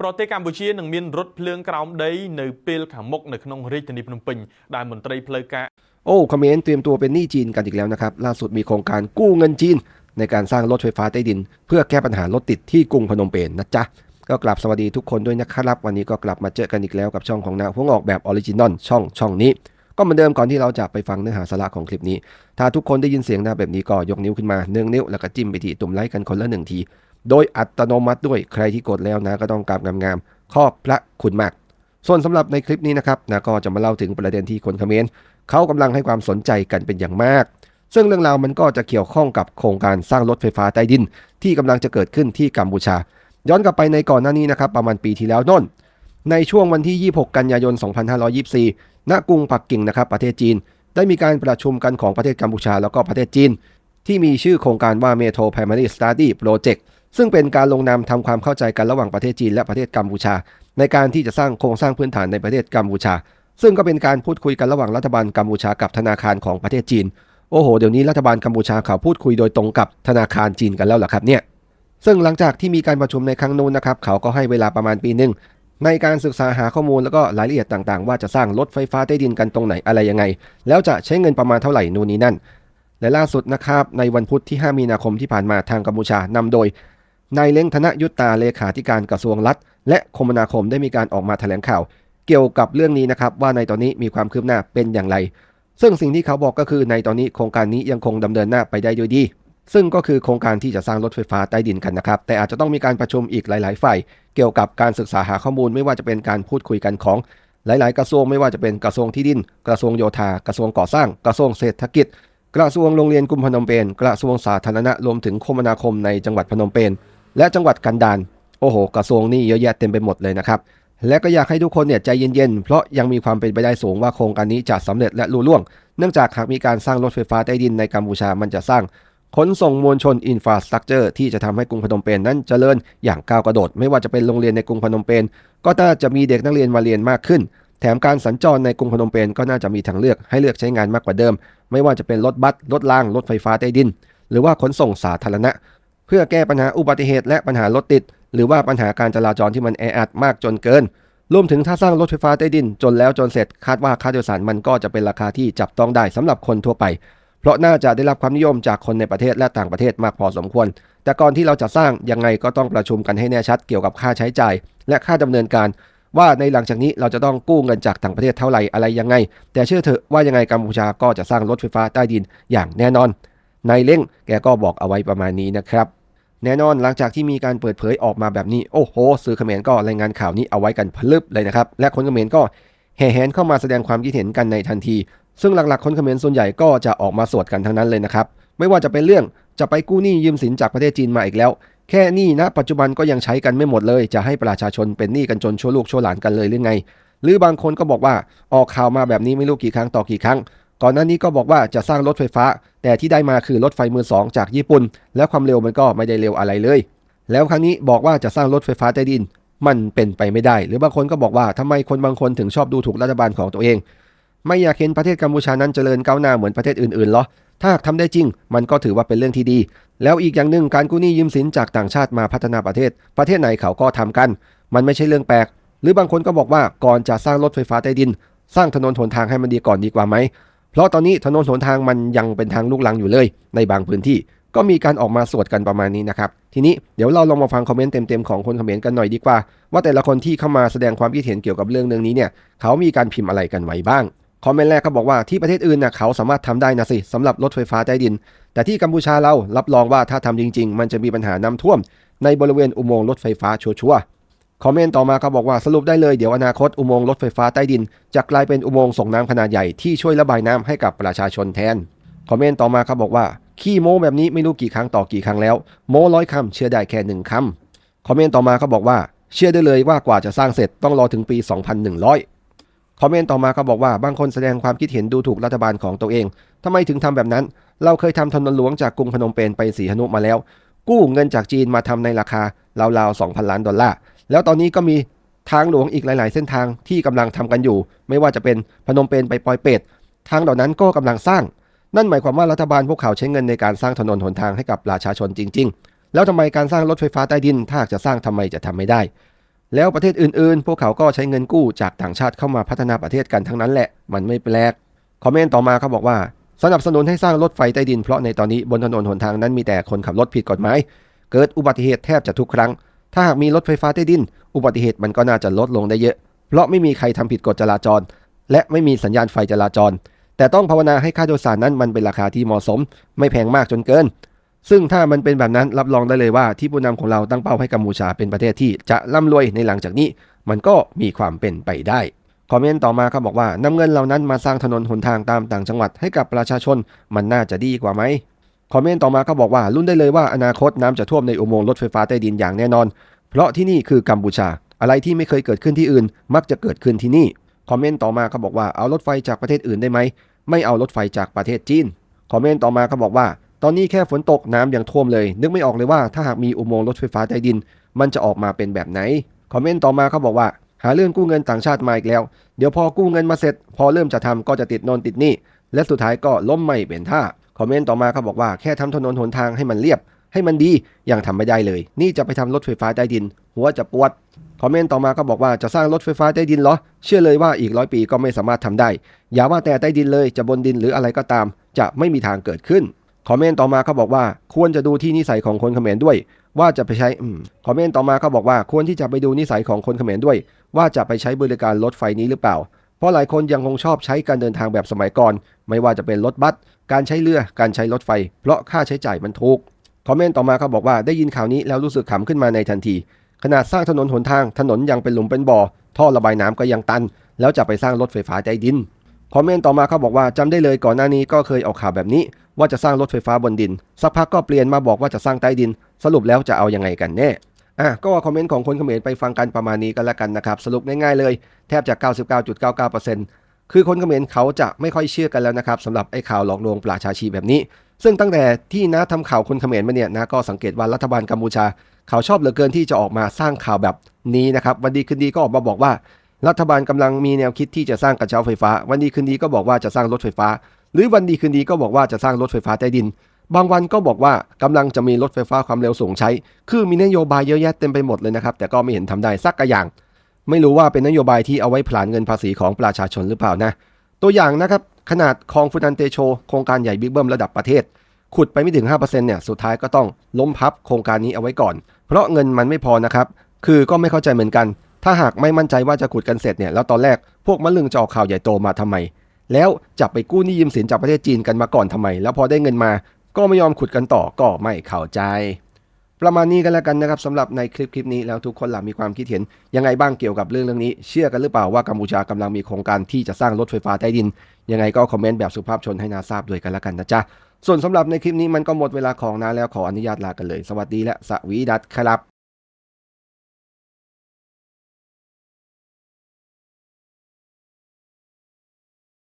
ប្រទេសកម្ពុជានឹងមានរថភ្លើងក្រោមដីនៅពេលខាងមុខនៅក្នុងរាជធានីភ្នំពេញដែលមន្ត្រីផ្លូវការ โอ้เขมรเตรียมตัวเป็นหนี้จีนกันอีกแล้วนะครับ ล่าสุดมีโครงการกู้เงินจีน ในการสร้างรถไฟฟ้าใต้ดิน เพื่อแก้ปัญหารถติดที่กรุงพนมเปญนะจ๊ะ ก็กลับสวัสดีทุกคนด้วยนะครับ วันนี้ก็กลับมาเจอกันอีกแล้วกับช่องของนาหัวงอกแบบออริจินอลช่องช่องนี้ ก็เหมือนเดิมก่อนที่เราจะไปฟังเนื้อหาสาระของคลิปนี้ ถ้าทุกคนได้ยินเสียงหน้าแบบนี้ก็ยกนิ้วขึ้นมาหนึ่งนิ้วแล้วก็จิ้มไปที่ตุ่มไลค์กันคนละหนึ่งที โดยอัตโนมัติด้วยใครที่กดแล้วนะก็ต้องกราบงามๆขอบพระคุณมาก ส่วนสำหรับในคลิปนี้นะครับนะก็จะมาเล่าถึงประเด็นที่คนคอมเขมรเขากำลังให้ความสนใจกันเป็นอย่างมาก ซึ่งเรื่องราวมันก็จะเกี่ยวข้องกับโครงการสร้างรถไฟฟ้าใต้ดิน ที่กำลังจะเกิดขึ้นที่กัมพูชา ย้อนกลับไปในก่อนหน้านี้นะครับประมาณปีที่แล้วน่น ในช่วงวันที่ 26 กันยายน 2524 ณ กรุงปักกิ่งนะครับประเทศจีน ได้มีการประชุมกันของประเทศกัมพูชาแล้วก็ประเทศจีน ที่มีชื่อโครงการว่า Metro Primary Study Project ซึ่งเป็นการลงนามทำความเข้าใจกันระหว่างประเทศจีนและประเทศกัมพูชา ในการที่จะสร้างโครงสร้างพื้นฐานในประเทศกัมพูชา ซึ่งก็เป็นการพูดคุยกันระหว่างรัฐบาลกัมพูชากับธนาคารของประเทศจีน โอ้โห เดี๋ยวนี้รัฐบาลกัมพูชาเขาพูดคุยโดยตรงกับธนาคารจีนกันแล้วหรอครับเนี่ย ซึ่งหลังจากที่มีการประชุมในครั้งนู้นนะครับเขาก็ให้เวลาประมาณปีหนึ่งในการศึกษาหาข้อมูลแล้วก็รายละเอียดต่างๆ ว่าจะสร้างรถไฟฟ้าใต้ดินกันตรงไหนอะไรยังไง แล้วจะใช้เงินประมาณเท่าไหร่นู่นนี่นั่น และล่าสุดนะครับในวันพุธที่ 5 มีนาคมที่ผ่านมาทางกัมพูชานำโดย นายเล้งธนยุตตาเลขาธิการกระทรวงรัฐ และคมนาคมได้มีการออกมาแถลงข่าว เกี่ยวกับเรื่องนี้นะครับว่าในตอนนี้มีความคืบหน้าเป็นอย่างไร ซึ่งสิ่งที่เขาบอกก็คือในตอนนี้โครงการนี้ยังคงดำเนินหน้าไปได้ด้วยดี ซึ่งก็คือโครงการที่จะสร้างรถไฟฟ้าใต้ดินกันนะครับ แต่อาจจะต้องมีการประชุมอีกหลาย ๆ ฝ่ายเกี่ยวกับการศึกษาหาข้อมูลไม่ว่าจะเป็นการพูดคุยกันของหลาย ๆ กระทรวงไม่ว่าจะเป็นกระทรวงที่ดิน กระทรวงโยธา กระทรวงก่อสร้าง กระทรวงเศรษฐกิจ กระทรวงโรงเรียนกรุงพนมเปญ กระทรวงสาธารณะรวมถึงคมนาคมในจังหวัดพนมเปญ และจังหวัดกันดารโอ้โห กระทรวงนี่เยอะแยะเต็มไปหมดเลยนะครับ และก็อยากให้ทุกคนเนี่ยใจเย็นๆ เพราะยังมีความเป็นไปได้สูงว่าโครงการนี้จะสำเร็จและลุล่วง เนื่องจากหากมีการสร้างรถไฟฟ้าใต้ดินในกัมพูชามันจะสร้างขนส่งมวลชนอินฟราสตรักเจอร์ที่จะทำให้กรุงพนมเปญนั้นเจริญอย่างก้าวกระโดด ไม่ว่าจะเป็นโรงเรียนในกรุงพนมเปญก็น่าจะมีเด็กนักเรียนมาเรียนมากขึ้น แถมการสัญจรในกรุงพนมเปญก็น่าจะมีทางเลือกให้เลือกใช้งานมากกว่าเดิม ไม่ว่าจะเป็นรถบัสรถรางรถไฟฟ้าใต้ดิน หรือว่าขนส่งสาธารณะ เพื่อแก้ปัญหาอุบัติเหตุและปัญหารถติด หรือว่าปัญหาการจราจรที่มันแออัดมากจนเกิน รวมถึงถ้าสร้างรถไฟฟ้าใต้ดินจนแล้วจนเสร็จคาดว่าค่าโดยสารมันก็จะเป็นราคาที่จับต้องได้สำหรับคนทั่วไป เพราะน่าจะได้รับความนิยมจากคนในประเทศและต่างประเทศมากพอสมควร แต่ก่อนที่เราจะสร้างยังไงก็ต้องประชุมกันให้แน่ชัดเกี่ยวกับค่าใช้จ่าย และค่าดำเนินการว่าในหลังจากนี้เราจะต้องกู้เงินจากต่างประเทศเท่าไหร่อะไรยังไง แต่เชื่อเถอะว่ายังไงกัมพูชาก็จะสร้างรถไฟฟ้าใต้ดินอย่างแน่นอน นายเล้งแกก็บอกเอาไว้ประมาณนี้นะครับ แน่นอนหลังจากที่มีการเปิดเผยออกมาแบบนี้ โอ้โหสื่อเขมรก็รายงานข่าวนี้เอาไว้กันพลึบเลยนะครับ และคนเขมรก็แห่แหนเข้ามาแสดงความคิดเห็นกันในทันที ซึ่งหลักๆ คนเขมรส่วนใหญ่ก็จะออกมาสวดกันทั้งนั้นเลยนะครับ ไม่ว่าจะเป็นเรื่องจะไปกู้หนี้ยืมสินจากประเทศจีนมาอีกแล้ว แค่หนี้นะปัจจุบันก็ยังใช้กันไม่หมดเลย จะให้ประชาชนเป็นหนี้กันจนชั่วลูกชั่วหลานกันเลยหรือไง หรือบางคนก็บอกว่าออกข่าวมาแบบนี้ไม่รู้กี่ครั้งต่อกี่ครั้ง ก่อนหน้านี้ก็บอกว่าจะสร้างรถไฟฟ้า แต่ที่ได้มาคือรถไฟมือสองจากญี่ปุ่น และความเร็วมันก็ไม่ได้เร็วอะไรเลย แล้วครั้งนี้บอกว่าจะสร้างรถไฟฟ้าใต้ดิน มันเป็นไปไม่ได้ หรือบางคนก็บอกว่าทำไมคนบางคนถึงชอบดูถูกรัฐบาลของตัวเอง ไม่อยากเห็นประเทศกัมพูชานั้นเจริญก้าวหน้าเหมือนประเทศอื่นๆหรอถ้าหากทำได้จริง มันก็ถือว่าเป็นเรื่องที่ดี แล้วอีกอย่างหนึ่งการกู้หนี้ยืมสินจากต่างชาติมาพัฒนาประเทศ ประเทศไหนเขาก็ทำกัน มันไม่ใช่เรื่องแปลก หรือบางคนก็บอกว่าก่อนจะสร้างรถไฟฟ้าใต้ดิน สร้างถนนหนทางให้มันดีก่อนดีกว่าไหม เพราะตอนนี้ถนนหนทางมันยังเป็นทางลูกลังอยู่เลย ในบางพื้นที่ก็มีการออกมาสวดกันประมาณนี้นะครับ ทีนี้เดี๋ยวเราลองมาฟังคอมเมนต์เต็มๆของคนเขมรกันหน่อยดีกว่า ว่าแต่ละคนที่เข้ามาแสดงความคิดเห็นเกี่ยวกับเรื่องเรื่องนี้เนี่ยเขามีการพิมพ์อะไรกันไว้บ้างคอมเมนต์แรกเขาบอกว่าที่ประเทศอื่นน่ะเขาสามารถทำได้นะสิสำหรับรถไฟฟ้าใต้ดิน แต่ที่กัมพูชาเรารับรองว่าถ้าทำจริง ๆ มันจะมีปัญหาน้ำท่วม ในบริเวณอุโมงค์รถไฟฟ้าชัวร์ คอมเมนต์ต่อมาเขาบอกว่าสรุปได้เลยเดี๋ยวอนาคตอุโมงค์รถไฟฟ้าใต้ดินจะกลายเป็นอุโมงค์ส่งน้ำขนาดใหญ่ที่ช่วยระบายน้ำให้กับประชาชนแทน คอมเมนต์ต่อมาเขาบอกว่า ขี้โม้แบบนี้ไม่รู้กี่ครั้งต่อกี่ครั้งแล้ว โม้ร้อยคำเชื่อได้แค่หนึ่งคำคอมเมนต์ต่อมาเขาบอกว่า เชื่อได้เลยว่ากว่าจะสร้างเสร็จต้องรอถึงปี 2100 คอมเมนต์ต่อมาเขาบอกว่าบางคนแสดงความคิดเห็นดูถูกรัฐบาลของตัวเองทำไมถึงทำแบบนั้น เราเคยทำถนนหลวงจากกรุงพนมเปญไปสีหนุมาแล้ว กู้เงินจากจีนมาทำในราคาราวๆ2,000 ล้านดอลลาร์ แล้วตอนนี้ก็มีทางหลวงอีกหลาย ๆ เส้นทางที่กำลังทำกันอยู่ ไม่ว่าจะเป็นพนมเปญไปปอยเป็ดทางเหล่านั้นก็กำลังสร้าง นั่นหมายความว่ารัฐบาลพวกเขาใช้เงินในการสร้างถนนหนทางให้กับประชาชนจริง ๆ แล้วทำไมการสร้างรถไฟฟ้าใต้ดิน ถ้าจะสร้างทำไมจะทำไม่ได้ แล้วประเทศอื่น ๆ พวกเขาก็ใช้เงินกู้จากต่างชาติเข้ามาพัฒนาประเทศกันทั้งนั้นแหละ มันไม่แปลก คอมเมนต์ต่อมาเขาบอกว่าสนับสนุนให้สร้างรถไฟใต้ดินเพราะในตอนนี้บนถนนหนทางนั้นมีแต่คนขับรถผิดกฎหมาย เกิดอุบัติเหตุแทบจะทุกครั้ง ถ้าหากมีรถไฟฟ้าใต้ดิน อุบัติเหตุมันก็น่าจะลดลงได้เยอะ เพราะไม่มีใครทำผิดกฎจราจร และไม่มีสัญญาณไฟจราจร แต่ต้องภาวนาให้ค่าโดยสารนั้นมันเป็นราคาที่เหมาะสม ไม่แพงมากจนเกิน ซึ่งถ้ามันเป็นแบบนั้นรับรองได้เลยว่าที่ผู้นำของเราตั้งเป้าให้กัมพูชาเป็นประเทศที่จะร่ำรวยในหลังจากนี้ มันก็มีความเป็นไปได้คอมเมนต์ต่อมาเขาบอกว่านำเงินเหล่านั้นมาสร้างถนนหนทางตามต่างจังหวัดให้กับประชาชนมันน่าจะดีกว่าไหม คอมเมนต์ต่อมาเขาบอกว่ารุ่นได้เลยว่าอนาคตน้ำจะท่วมในอุโมงค์รถไฟฟ้าใต้ดินอย่างแน่นอน เพราะที่นี่คือกัมพูชา อะไรที่ไม่เคยเกิดขึ้นที่อื่น มักจะเกิดขึ้นที่นี่คอมเมนต์ต่อมาเขาบอกว่าเอารถไฟจากประเทศอื่นได้ไหมไม่เอารถไฟจากประเทศจีนคอมเมนต์ต่อมาเขาบอกว่า ตอนนี้แค่ฝนตกน้ำยังท่วมเลย นึกไม่ออกเลยว่าถ้าหากมีอุโมงค์รถไฟฟ้าใต้ดิน มันจะออกมาเป็นแบบไหนคอมเมนต์ต่อมาเขาบอกว่า หาเรื่องกู้เงินต่างชาติมาอีกแล้ว เดี๋ยวพอกู้เงินมาเสร็จ พอเริ่มจะทำก็จะติดโนนติดหนี่และสุดท้ายก็ล้มไม่เป็นท่า คอมเมนต์ต่อมาเขาบอกว่าแค่ทำถนนหนทางให้มันเรียบ ให้มันดียังทำไม่ได้เลย นี่จะไปทำรถไฟฟ้าใต้ดิน หัวจะปวดคอมเมนต์ต่อมาก็บอกว่าจะสร้างรถไฟฟ้าใต้ดินเหรอ เชื่อเลยว่าอีกร้อยปีก็ไม่สามารถทำได้ อย่าว่าแต่ใต้ดินเลยจะบนดินหรืออะไรก็ตาม จะไม่มีทางเกิดขึ้น คอมเมนต์ต่อมาเขาบอกว่าควรจะดูที่นิสัยของคนเขมรด้วย ว่าจะไปใช้คอมเมนต์ต่อมาเขาบอกว่าควรที่จะไปดูนิสัยของคนเขมรด้วย ว่าจะไปใช้บริการรถไฟนี้หรือเปล่า เพราะหลายคนยังคงชอบใช้การเดินทางแบบสมัยก่อน ไม่ว่าจะเป็นรถบัส การใช้เรือ การใช้รถไฟ เพราะค่าใช้จ่ายมันถูก คอมเมนต์ต่อมาเขาบอกว่าได้ยินข่าวนี้แล้วรู้สึกขำขึ้นมาในทันที ขนาดสร้างถนนหนทาง ถนนยังเป็นหลุมเป็นบ่อ ท่อระบายน้ำก็ยังตัน แล้วจะไปสร้างรถไฟฟ้าใต้ดิน คอมเมนต์ต่อมาเขาบอกว่าจำได้เลยก่อนหน้านี้ก็เคยออกข่าวแบบนี้ ว่าจะสร้างรถไฟฟ้าบนดิน สักพักก็เปลี่ยนมาบอกว่าจะสร้างใต้ดิน สรุปแล้วจะเอายังไงกันแน่ อะก็คอมเมนต์ของคนเขมรไปฟังกันประมาณนี้กันแล้วกันนะครับสรุปง่ายๆเลยแทบจะ 99.99%คือคนเขมรเขาจะไม่ค่อยเชื่อกันแล้วนะครับสำหรับไอ้ข่าวหลอกลวงปราชาชีแบบนี้ ซึ่งตั้งแต่ที่นะทำข่าวคนเขมรมาเนี่ยนะก็สังเกตว่ารัฐบาลกัมพูชา เขาชอบเหลือเกินที่จะออกมาสร้างข่าวแบบนี้นะครับวันดีคืนดีก็ออกมาบอกว่า รัฐบาลกำลังมีแนวคิดที่จะสร้างกระเช้าไฟฟ้า วันดีคืนดีก็บอกว่าจะสร้างรถไฟฟ้า หรือวันดีคืนดีก็บอกว่าจะสร้างรถไฟฟ้าใต้ดิน บางวันก็บอกว่ากำลังจะมีรถไฟฟ้าความเร็วสูงใช้ คือมีนโยบายเยอะแยะเต็มไปหมดเลยนะครับ แต่ก็ไม่เห็นทำได้สักกระอย่าง ไม่รู้ว่าเป็นนโยบายที่เอาไว้ผลาญเงินภาษีของประชาชนหรือเปล่านะ ตัวอย่างนะครับ ขนาดคลองฟุนันเตโช โครงการใหญ่บิ๊กเบิ้มระดับประเทศ ขุดไปไม่ถึง 5%เนี่ย สุดท้ายก็ต้องล้มพับโครงการนี้เอาไว้ก่อน เพราะเงินมันไม่พอนะครับ คือก็ไม่เข้าใจเหมือนกัน ถ้าหากไม่มั่นใจว่าจะขุดกันเสร็จเนี่ย แล้วตอนแรกพวกมะลึงจะออกข่าวใหญ่โตมาทำไมแล้วจับไปกู้หนี้ยืมสินจากประเทศจีนกันมาก่อนทำไม แล้วพอได้เงินมา ก็ไม่ยอมขุดกันต่อก็ไม่เข้าใจ ประมาณนี้กันแล้วกันนะครับสำหรับในคลิปคลิปนี้แล้วทุกคนหลังมีความคิดเห็นยังไงบ้างเกี่ยวกับเรื่องเรื่องนี้ เชื่อกันหรือเปล่าว่ากัมพูชากำลังมีโครงการที่จะสร้างรถไฟฟ้าใต้ดิน ยังไงก็คอมเมนต์แบบสุภาพชนให้นาทราบด้วยกันแล้วกันนะจ๊ะส่วนสำหรับในคลิปนี้มันก็หมดเวลาของนาแล้วขออนุญาตลากันเลย สวัสดีและสวีดัตครับ